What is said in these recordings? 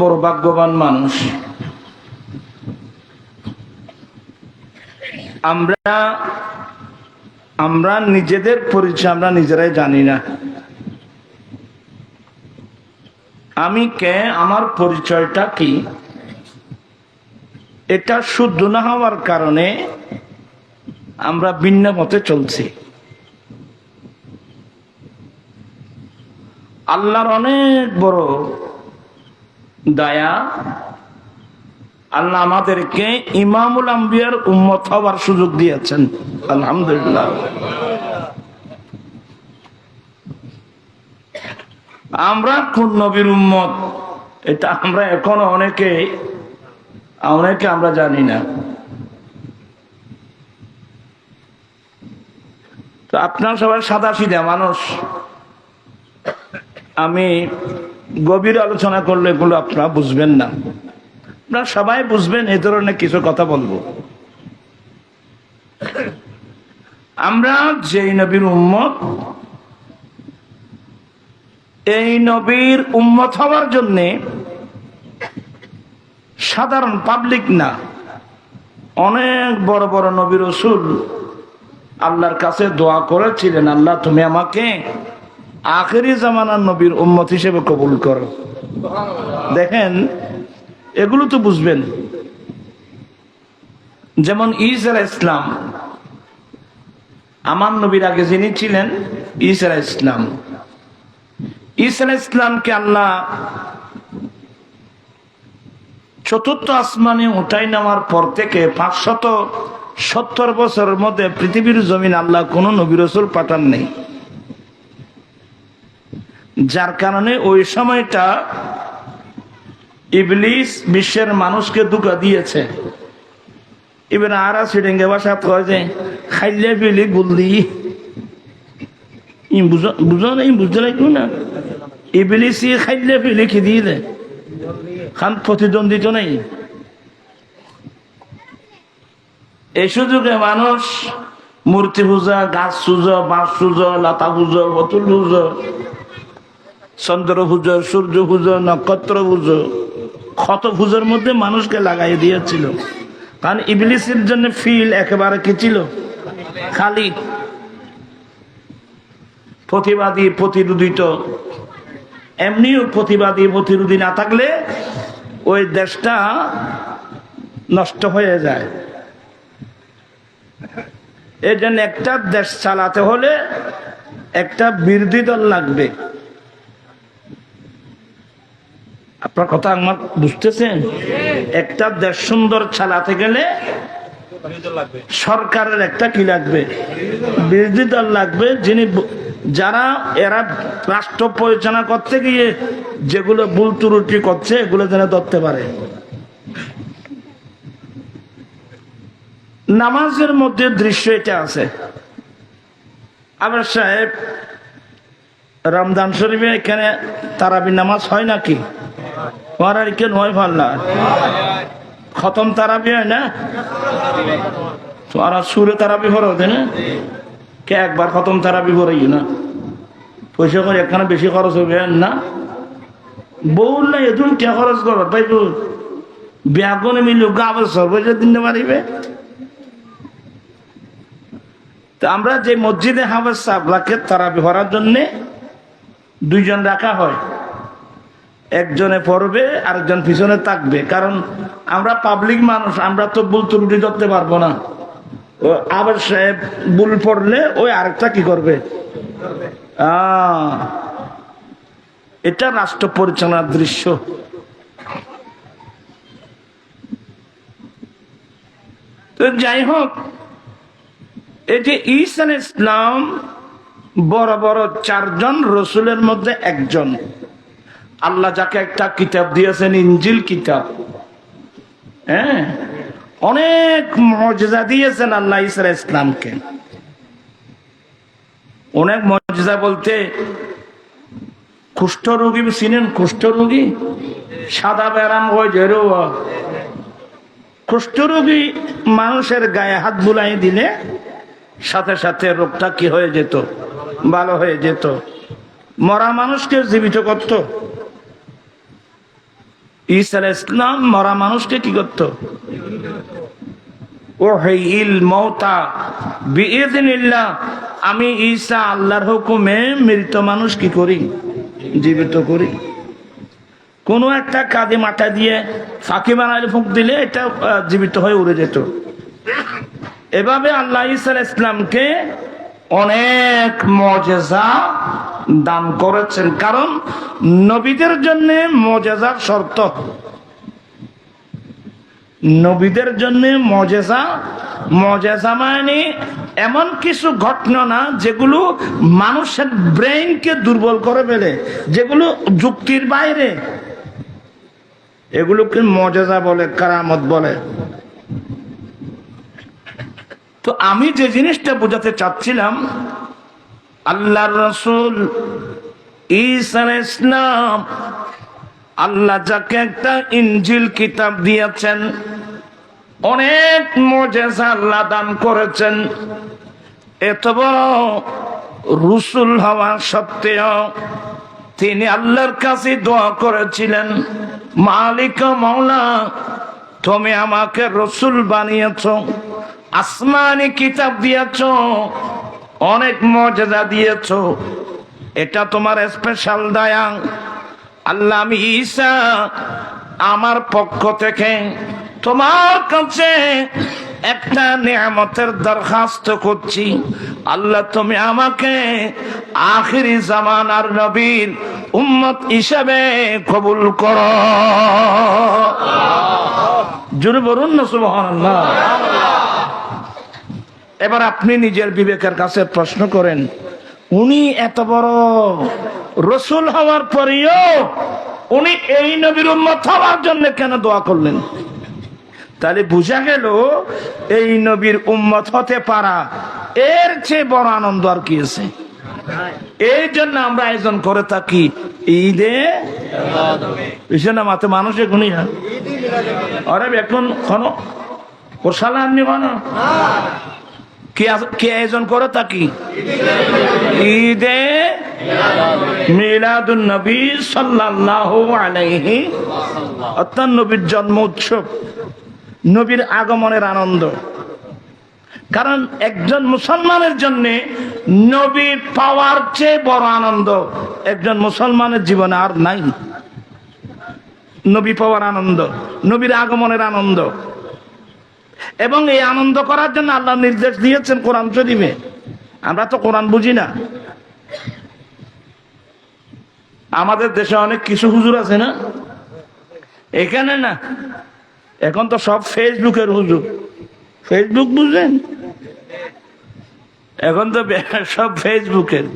বড় ভাগ্যবান মানুষ। আমরা আমরা নিজেদের পরিচয় আমরা নিজেরাই জানি না। আমি কে, আমার পরিচয়টা কি? এটা শুদ্ধ না হওয়ার কারণে আমরা ভিন্ন মতে চলছি। আল্লাহর অনেক বড় দয়া, আল্লাহ আমাদেরকে ইমামুল আম্বিয়ার উম্মত হওয়ার সুযোগ দিয়েছেন। আলহামদুলিল্লাহ। আমরা কোন নবীর উম্মত? এটা আমরা এখনও অনেকে অনেকে আমরা জানি না। তো আপনার সবাই সাদা সিধা মানুষ। আমি গভীর আলোচনা করলে এগুলো আপনারা বুঝবেন না। আপনারা সবাই বুঝবেন এই ধরনের কিছু কথা বলব। আমরা যেই নবীর উম্মত, এই নবীর উম্মত হওয়ার জন্যে সাধারণ পাবলিক না, অনেক বড় বড় নবী রসুল আল্লাহর কাছে দোয়া করেছিলেন, আল্লাহ, তুমি আমাকে আখেরি জামানার নবীর উম্মত হিসেবে কবুল করো। দেখেন, এগুলো তো বুঝবেন। যেমন ইসা ইসলাম আমার নবীর আগে যিনি ছিলেন ইসা ইসলাম ইসা ইসলামকে আল্লাহ চতুর্থ আসমানে উঠাই নেওয়ার পর থেকে পাঁচশত সত্তর বছরের মধ্যে পৃথিবীর জমিন আল্লাহ কোন নবী রসুল পাঠান নেই। যার কারণে ওই সময়টা ইবলিস বিশ্বের মানুষকে দুঃখা দিয়েছে। এবার আরা সিডেঙ্গে বাসা কয় যে, খাইলে পেলে গুল্লি। বুঝো না বুঝতে লাগবে না। ইবলিসি খাইলে পেলে কি দিয়ে দেয় খান প্রতিদ্বন্দ্বিত নেই। এই সুযোগে মানুষ মূর্তি পূজা, গাছ পুজো বাঁশ পুজো লতা পুজো বতুল পুজো চন্দ্র পুজো সূর্য পুজো নক্ষত্র পুজো ক্ষত পুজোর মধ্যে মানুষকে লাগাই দিয়েছিল। কারণ ইবলিসের জন্য ফিল একেবারে কি ছিল খালি প্রতিবাদী প্রতিরোধিত। এমনিও প্রতিবাদী প্রতিরোধী না থাকলে ওই দেশটা নষ্ট হয়ে যায়। এই জন্য একটা দেশ চালাতে হলে একটা বিরোধী দল লাগবে। আপনার কথা আমার বুঝতেছেন? একটা দেশ সুন্দর চালাতে গেলে সরকারের একটা কি লাগবে? বিরোধী দল লাগবে, যিনি যারা এরা রাষ্ট্র পরিচালনা করতে গিয়ে যেগুলো ভুল ত্রুটি করছে, এগুলো যেন ধরতে পারে। নামাজের মধ্যে দৃশ্য এটা আছে। আবার সাহেব, রমজান শরীফে এখানে তারাবি নামাজ হয় নাকি? আর কেন হয় পাল্লা। খতম তারাবি হয় না? আর সুরে তারাবি ভরা হতে না? কে একবার খতম তারাবি ভরাই না? পয়সা করে একখানে বেশি খরচ হবে না? বউল না এদুন কে খরচ করবার পাইব ব্যাগনে মিলু গাবের সর্বজা দিন পারিবে তো আমরা যে মসজিদে হাফেজ সাহবাকে তারাবি ভরার জন্যে দুইজন রাখা হয়। একজনে পড়বে, আরেকজন পিছনে থাকবে। কারণ আমরা পাবলিক মানুষ, আমরা তো ভুল ত্রুটি ধরতে পারব না। আবার সাহেব ভুল পড়লে ওই আরেকটা কি করবে? এটা রাষ্ট্র পরিচালনার দৃশ্য। তো যাই হোক, এই যে ঈসান ইসলাম বড় বড় চারজন, রসুলের মধ্যে একজন। আল্লাহ যাকে একটা কিতাব দিয়েছেন ইঞ্জিল কিতাব। হ্যাঁ? অনেক মজা দিয়েছেন আল্লাহ ইসরা ইসলামকে অনেক মজা বলতে, কুষ্ঠ রোগী, চিনেন কুষ্ঠ রোগী? সাদা ব্যারাম হয়ে কুষ্ঠ রোগী মানুষের গায়ে হাত বুলাই দিলে সাথে সাথে রোগটা কি হয়ে যেত? ভালো হয়ে যেত। মরা মানুষকে জীবিত করত। ঈসা ইসলাম মরা মানুষকে কি করতো? আমি ঈসা আল্লাহর হুকুমে মৃত মানুষ কি করি? জীবিত করি। কোনো একটা কাঁধে মাথা দিয়ে ফাঁকি বানালে ফুঁক দিলে এটা জীবিত হয়ে উড়ে যেত। এভাবে আল্লাহ আলাইহিস ইসলামকে অনেক মজেজা দান করেছেন। কারণ নবীদের জন্য মজেজার শর্ত। নবীদের জন্য মজেজা। মজেজা মানে এমন কিছু ঘটনা যেগুলো মানুষের ব্রেইনকে দুর্বল করে ফেলে, যেগুলো যুক্তির বাইরে। এগুলোকে মজেজা বলে, কারামত বলে। তো আমি যে জিনিসটা বোঝাতে চাচ্ছিলাম, আল্লাহর রসুল ইসলাম আল্লাহ যাকে একটা ইঞ্জিল কিতাব দিয়েছেন, অনেক মজেজা আল্লাহ দান করেছেন। এত রসুল হওয়া সত্ত্বেও তিনি আল্লাহর কাছে দোয়া করেছিলেন, মালিক মাওলা, তুমি আমাকে রসুল বানিয়েছ। আসমানি কিতাব দিয়েছ অনেক মর্যাদা দিয়েছ। এটা তোমার স্পেশাল দয়া। আল্লাহ আমি ঈসা আমার পক্ষ থেকে তোমার কাছে একটা নিয়ামতের দরখাস্ত করছি। আল্লাহ তুমি আমাকে আখিরি জামানার নবীর উম্মত হিসাবে কবুল করো। জোরে বলুন না সুবহানাল্লাহ। এবার আপনি নিজের বিবেকের কাছে প্রশ্ন করেন, উনি এত বড় রসুল হওয়ার পরেও উনি এই নবীর উম্মত হওয়ার জন্য কেন দোয়া করলেন? তাহলে বোঝা গেল এই নবীর উম্মত হতে পারা এর চেয়ে বড় আনন্দ আর কি আছে। এই জন্য আমরা আয়োজন করে থাকি ঈদে। বুঝছে না মাতে মানুষে গুনি আরে এখন কোন কোরসালা আপনি কোন? কি কি আয়োজন করে থাকি ঈদে মিলাদুন নবী সাল্লাল্লাহু আলাইহি অর্থাৎ নবীর জন্ম উৎসব, নবীর আগমনের আনন্দ। কারণ একজন মুসলমানের জন্য নবী পাওয়ার চেয়ে বড় আনন্দ একজন মুসলমানের জীবনে আর নাই। নবী পাওয়ার আনন্দ, নবীর আগমনের আনন্দ। এবং এই আনন্দ করার জন্য আল্লাহ নির্দেশ দিয়েছেন কোরআন শরীফে। আমরা তো কোরআন বুঝি না। আমাদের দেশে অনেক কিছু হুজুর আছে না? এখানে না। এখন তো সব ফেসবুকের হুজুর। ফেসবুক বুঝলেন? এখন তো সব ফেসবুকের।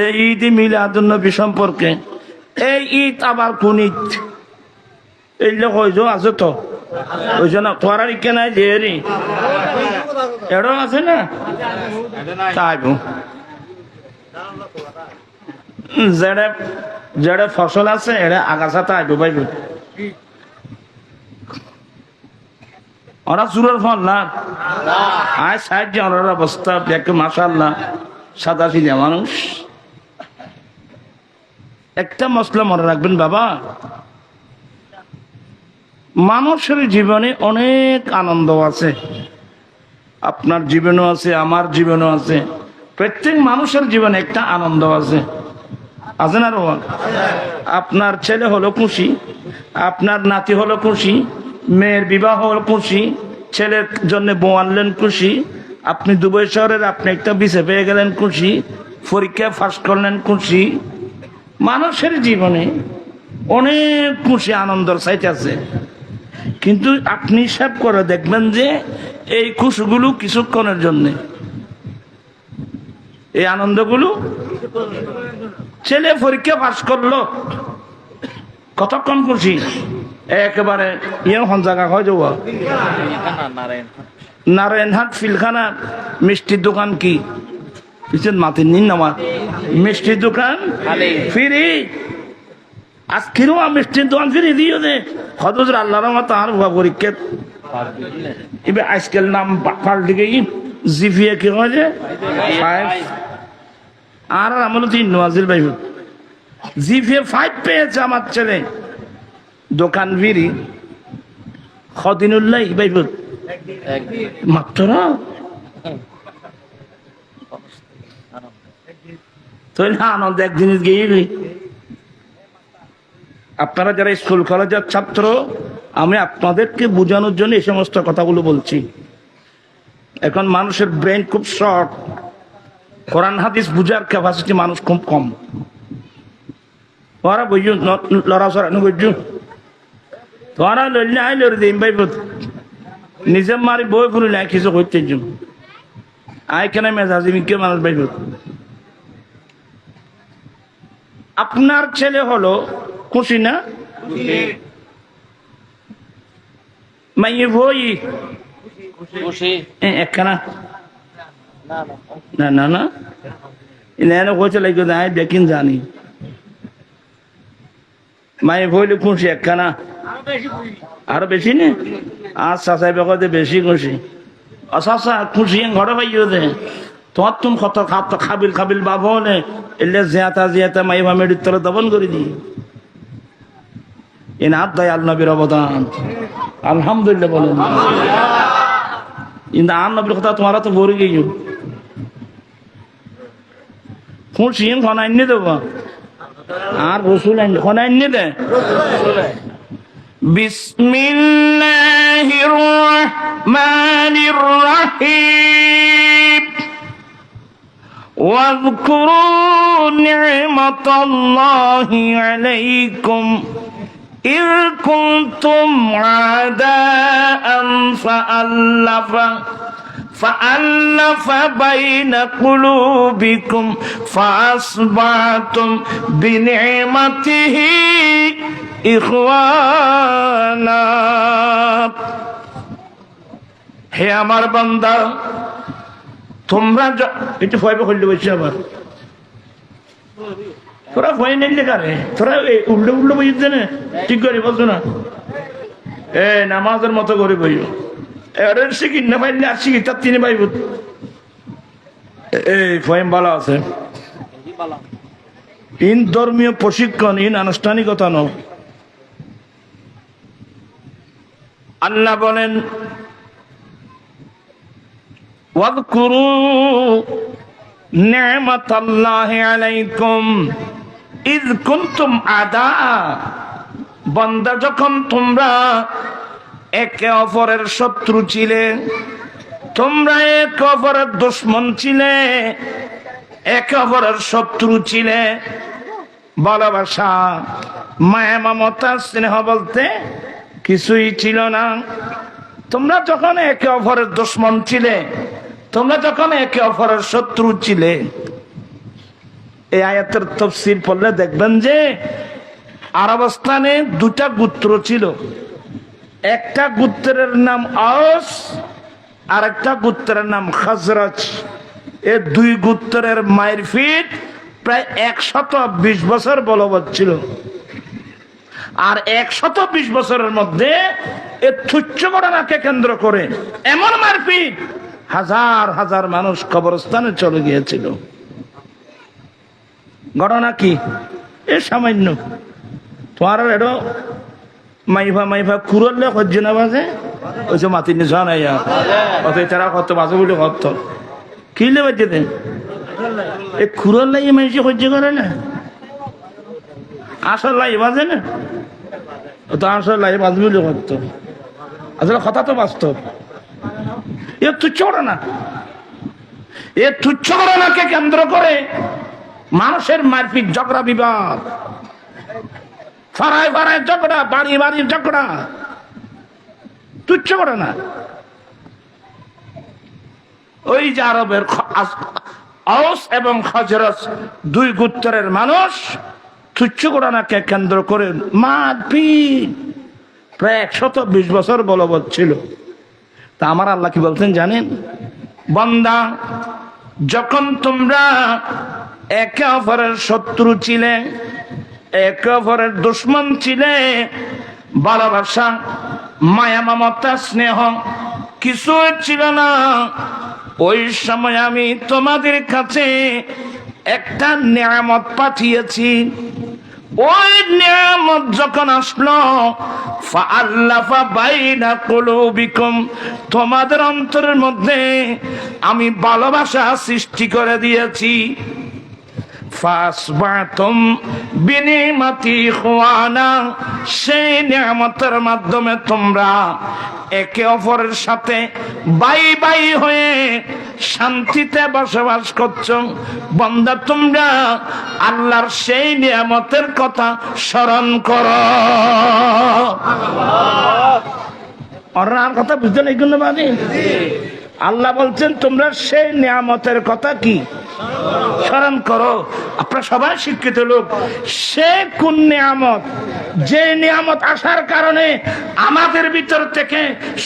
এই ঈদ মিলাদুন্নবী সম্পর্কে। এই ঈদ আবার কোন ঈদ? এই লোক আছে তো। ওই জন্য ইকে নাই যে এড়ো আছে না? তাই যেড়ে ফসল আছে, এড়ে আগাছা তাইব পাইব ওরা চুরের ফল না? আয় সাহায্য ওনার অবস্থা দেখে মাসাল্লাহ সাদা সিধা মানুষ। একটা মশলা মনে রাখবেন, বাবা। মানুষের জীবনে অনেক আনন্দ আছে। আপনার জীবনও আছে, আমার জীবনও আছে। প্রত্যেক মানুষের জীবনে একটা আনন্দ আছে। আছে না, রোহন? আপনার ছেলে হলো খুশি, আপনার নাতি হলো খুশি, মেয়ের বিবাহ হলো খুশি, ছেলের জন্য বউ আনলেন খুশি, আপনি দুবাই শহরের, আপনি একটা বিছে পেয়ে গেলেন খুশি, পরীক্ষা ফাঁস করলেন খুশি। মানুষের জীবনে অনেক খুশি আনন্দর সাইট আছে। কিন্তু আপনি হিসাব করে দেখবেন যে এই খুশিগুলো কিছুক্ষণের জন্য। এই আনন্দগুলো ছেলে পরীক্ষা পাশ করল। কতক্ষণ খুশি? একেবারে ইয়ে হন জায়গা হয় যাওয়া নারায়ণহাট ফিলখানা মিষ্টির দোকান কি? পিছন নিন আমার। মিষ্টির দোকান ফিরি। আজকেরও মিষ্টির দোকান ফিরি দিও দে হদুর আল্লাহর মতো আর ভুয়া পরীক্ষা এবার আজকাল নাম পাল্টে গিয়ে জিপিএ কি হয় যে? ফাইভ আর আর আমল তিন নজির ভাই। জিপিএ ফাইভ পেয়েছে আমার ছেলে। দোকান ভিড়ি খদিনুল্লাহ ভাই। মাত্র? তুই না আনন্দ এক জিনিস গিয়ে আপনারা যারা স্কুল কলেজের ছাত্র, আমি আপনাদেরকে বোঝানোর জন্য এই সমস্ত কথাগুলো বলছি। এখন মানুষের ব্রেন খুব শর্ট কোরআন, হাদিস বুঝার ক্যাপাসিটি মানুষ খুব কম। তোরা বুঝু লড়া সরানো বুঝু তোরা লড়লে আই লড়ি দিন ভাই নিজে মারি বই ফুরি নাই কিছু করতে জন্য আই কেন মেজাজি মিকে মানুষ, ভাই আপনার ছেলে হলো খুশি না মাইয়ে খুশি একখানা না না না এনে কইছে লাগবে না দেখিন জানি মাই ভইলে খুশি একখানা আরও বেশি নে আচ্ছা সাহেব কইতে বেশি খুশি আচ্ছা খুশি ঘরে পাইও দে তোমার তুমি কত খাত খাবিল খাবিল বাব নে এলে জিয়াতা জিয়াতা মাই ভামের তলে দবন করে দি এনে হাত দয়াল নবীর অবদান আলহামদুলিল্লাহ বলেন কিন্তু আর নবীর কথা তোমারা তো ভরে গেছো খুশি খনাইনি দেব আর রসুল খনাইনি দে বিসমিল্লাহির রহমানির রহিম واذكروا نعمة الله عليكم إذ كنتم عداء فألف فألف بين قلوبكم فأصبحتم بنعمته إخوانا হে আমার বান্দা তোমরা য- একটু ভয় করলে বলছি আবার তোরা ভয় নিলে কারে তোরা উল্টো উল্টো বই জানে ঠিক করে না? এ, নামাজের মতো করে এর শিখি না পাইলে আর শিখি তার তিনি পাইব এই ফয়েম বালা আছে। ইন ধর্মীয় প্রশিক্ষণ, ইন আনুষ্ঠানিকতা নয় আল্লাহ বলেন আলাইকুম। ইদ আদা বন্দা যখন তোমরা একে অপরের শত্রু ছিলে, তোমরা একে অপরের দুশ্মন ছিলে, একে অপরের শত্রু ছিলে। ভালোবাসা, মায়া, মমতা, স্নেহ বলতে কিছুই ছিল না। তোমরা যখন একে অপরের দুশ্মন ছিলে, তোমরা যখন একে অপরের শত্রু ছিলে এই আয়াতের তফসির পড়লে দেখবেন যে আরবস্থানে দুটা গুত্র ছিল। একটা গুত্রের নাম আওস আর একটা গুত্রের নাম খাজরাজ। এ দুই গোত্রের মায়ের ফিট প্রায় একশত বিশ বছর বলবৎ ছিল। আর একশত বিশ বছরের মধ্যে এ তুচ্ছ ঘটনাকে কেন্দ্র করে এমন মারপিট হাজার হাজার মানুষ কবরস্থানে চলে গিয়েছিল। ঘটনা কি? এ সামান্য। তোমার এটো মাইফা মাইফা কুরলে সহ্য না বাজে? ওই যে মাতি নিছা নাই অত তারা কত বাজে বলে কত কিলে বাজে দে এ কুরল লাই মানুষ সহ্য করে না? আসল লাই বাজে না? তো আসল লাই বাজবে বলে কত আসলে কথা তো বাস্তব। এ তুচ্ছ না এ তুচ্ছ ঘটনাকে কেন্দ্র করে মানুষের মারপিট, ঝগড়া, বিবাদ। ফাড়ায় ফাড়ায় ঝগড়া, বাড়ি বাড়ির ঝগড়া। তুচ্ছ ঘটনা ওই যে আরবের এবং খজরস দুই গুত্তরের মানুষ তুচ্ছ ঘটনাকে কেন্দ্র করে মারপিট। প্রায় একশত বিশ বছর বলবৎ ছিল। তা আমার আল্লাহ কি বলছেন জানেন? বন্দা, যখন তোমরা একে অপরের শত্রু ছিলে একে অপরের দুশ্মন ছিলে ভালোবাসা, মায়া, মমতা, স্নেহ কিছু ছিল না। ওই সময় আমি তোমাদের কাছে একটা নিয়ামত পাঠিয়েছি। ওই নিয়ামত যখন আসলো তোমাদের অন্তরের মধ্যে আমি ভালোবাসা সৃষ্টি করে দিয়েছি। ফাসবাতুম বিনিমাতি খুয়ানা সেই নিয়ামতের মাধ্যমে তোমরা একে অপরের সাথে বাই বাই হয়ে শান্তিতে বসবাস করছ। বন্দা, তোমরা আল্লাহর সেই নিয়ামতের কথা স্মরণ করো। ওনার কথা বুঝতে নেই কোনো মানে আল্লাহ বলছেন, তোমরা সেই নিয়ামতের কথা কি? স্মরণ করো। আপনারা সবাই শিক্ষিত লোক। সে কোন নিয়ামত? যে নিয়ামত আসার কারণে আমাদের ভিতর থেকে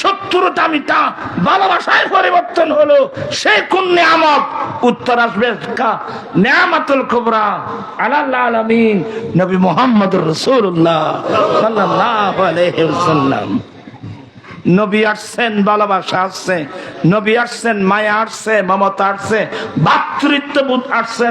শত্রুতা মিটা ভালোবাসায় পরিবর্তন হলো। সে কোন নিয়ামত? উত্তর আসবে নিয়ামতুল কুবরা আল্লাহ আলামিন, নবী মোহাম্মদ রসুল্লাহ সাল্লাল্লাহু আলাইহি ওয়াসাল্লাম। নবী আসছেন ভালোবাসা আসছে। নবী আসছেন মায়া আসছে মমতা আসছে ভাতৃত্ববোধ আসছে।